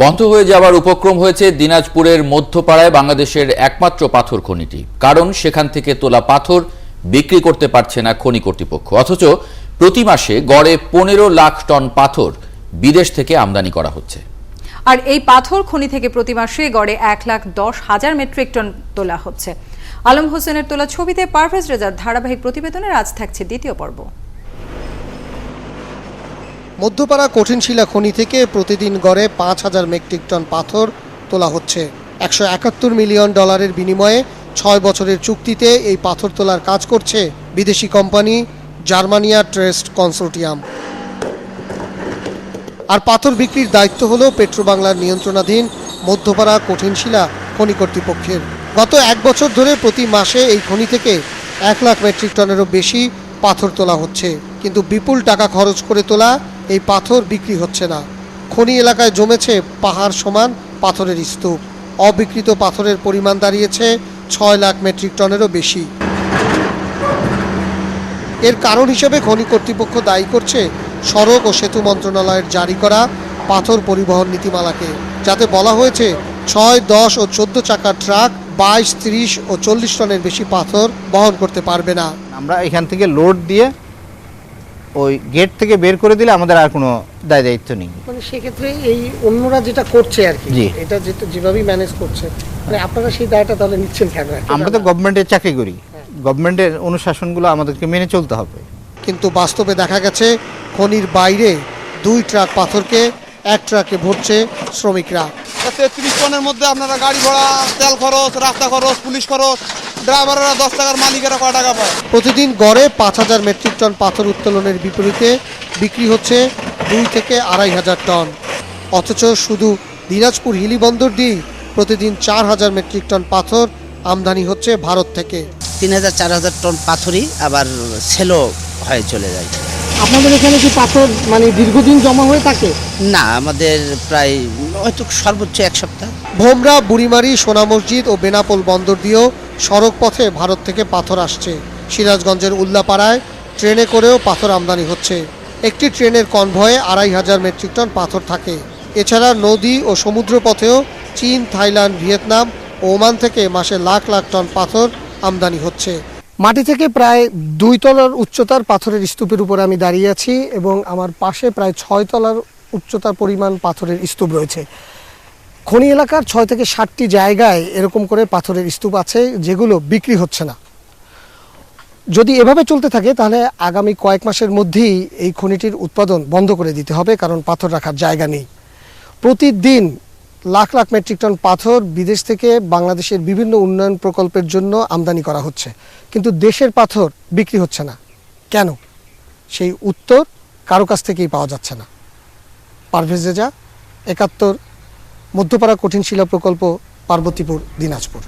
বন্ধ হয়ে যাওয়ার উপক্রম হয়েছে দিনাজপুরের মধ্যপাড়ায় বাংলাদেশের একমাত্র পাথর খনিটি। কারণ সেখান থেকে তোলা পাথর বিক্রি করতে পারছে না খনি কর্তৃপক্ষ। অথচ প্রতি মাসে গড়ে পনেরো লাখ টন পাথর বিদেশ থেকে আমদানি করা হচ্ছে। আর এই পাথর খনি থেকে প্রতি মাসে গড়ে এক লাখ দশ হাজার মেট্রিক টন তোলা হচ্ছে। আলম হোসেনের তোলা ছবিতে পারভেজ রেজার ধারাবাহিক প্রতিবেদনের আজ থাকছে দ্বিতীয় পর্ব। মধ্যপাড়া কঠিন শিলা খনি থেকে প্রতিদিন গড়ে পাঁচ হাজার মেট্রিক টন পাথর তোলা হচ্ছে। একশো একাত্তর মিলিয়ন ডলারের বিনিময়ে ছয় বছরের চুক্তিতে এই পাথর তোলার কাজ করছে বিদেশি কোম্পানি জার্মানিয়া ট্রেস্ট কনসোর্টিয়াম। আর পাথর বিক্রির দায়িত্ব হলো পেট্রোবাংলার নিয়ন্ত্রণাধীন মধ্যপাড়া কঠিন শিলা খনি কর্তৃপক্ষের। গত এক বছর ধরে প্রতি মাসে এই খনি থেকে এক লাখ মেট্রিক টনেরও বেশি পাথর তোলা হচ্ছে। কিন্তু বিপুল টাকা খরচ করে তোলা এই পাথর বিক্রি হচ্ছে না। খনি এলাকায় জমেছে পাহাড় সমান পাথরের স্তূপ। অবিকৃত পাথরের পরিমাণ দাঁড়িয়েছে ছয় লাখ মেট্রিক টনেরও বেশি। এর কারণ হিসেবে খনি কর্তৃপক্ষ দায়ী করছে সড়ক ও সেতু মন্ত্রণালয়ের জারি করা পাথর পরিবহন নীতিমালাকে, যাতে বলা হয়েছে ছয়, দশ ও চোদ্দ চাকার ট্রাক বাইশ, ত্রিশ ও চল্লিশ টনের বেশি পাথর বহন করতে পারবে না। আমরা এখান থেকে লোড দিয়ে ওই গেট থেকে বের করে দিলে আমাদের আর কোনো দায় দায়িত্ব নেই। মানে সেক্ষেত্রে এই অন্যরা যেটা করছে আর কি জি। এটা যেটা যেভাবেই ম্যানেজ করছে মানে আপনারা সেই দায়টা তাহলে নিচ্ছেন কেন আমরা তো গভর্নমেন্টের চাকরি করি। গভর্নমেন্টের অনুশাসনগুলো আমাদেরকে মেনে চলতে হবে। কিন্তু বাস্তবে দেখা গেছে খনির বাইরে দুই ট্রাক পাথরকে এক ট্রাকে ভরছে শ্রমিকরা। তেত্রিশ টনের মধ্যে আপনারা গাড়ি ভাড়া তেল খরচ রাস্তা খরচ পুলিশ খরচ ড্রাইভাররা দশ টাকার মালিকেরা কয় টাকা পায়? প্রতিদিন গড়ে পাঁচ হাজার মেট্রিক টন পাথর উত্তোলনের বিপরীতে বিক্রি হচ্ছে দুই থেকে আড়াই হাজার টন। অথচ শুধু দিনাজপুর হিলি বন্দর দিয়েই প্রতিদিন চার হাজার মেট্রিক টন পাথর আমদানি হচ্ছে ভারত থেকে। তিন হাজার চার হাজার টন পাথরই আবার সেলো হয়ে চলে যায়। আপনাদের এখানে কি পাথর মানে দীর্ঘদিন জমা হয়ে থাকে? না আমাদের প্রায় হয়তো সর্বোচ্চ এক সপ্তাহ। ভোমরা বুড়িমারি সোনা মসজিদ ও বেনাপোল বন্দর দিয়েও সড়ক পথে ভারত থেকে পাথর আসছে। সিরাজগঞ্জের উল্লাপাড়ায় ট্রেনে করেও পাথর আমদানি হচ্ছে। একটি ট্রেনের কনভয়ে আড়াই হাজার মেট্রিক টন পাথর থাকে। এছাড়া নদী ও সমুদ্র পথেও চীন, থাইল্যান্ড, ভিয়েতনাম ও ওমান থেকে মাসে লাখ লাখ টন পাথর আমদানি হচ্ছে। মাটি থেকে প্রায় দুই তলার উচ্চতার পাথরের স্তূপের উপর আমি দাঁড়িয়ে আছি এবং আমার পাশে প্রায় ছয় তলার উচ্চতার পরিমাণ পাথরের স্তূপ রয়েছে। খনি এলাকার ছয় থেকে ষাটটি জায়গায় এরকম করে পাথরের স্তূপ আছে, যেগুলো বিক্রি হচ্ছে না। যদি এভাবে চলতে থাকে, তাহলে আগামী কয়েক মাসের মধ্যেই এই খনিটির উৎপাদন বন্ধ করে দিতে হবে, কারণ পাথর রাখার জায়গা নেই। প্রতিদিন লাখ লাখ মেট্রিক টন পাথর বিদেশ থেকে বাংলাদেশের বিভিন্ন উন্নয়ন প্রকল্পের জন্য আমদানি করা হচ্ছে। কিন্তু দেশের পাথর বিক্রি হচ্ছে না। কেন? সেই উত্তর কারও কাছ থেকেই পাওয়া যাচ্ছে না। পারভেজ রেজা, একাত্তর মধ্যপাড়া কঠিন শিলা প্রকল্প পার্বতীপুর দিনাজপুর।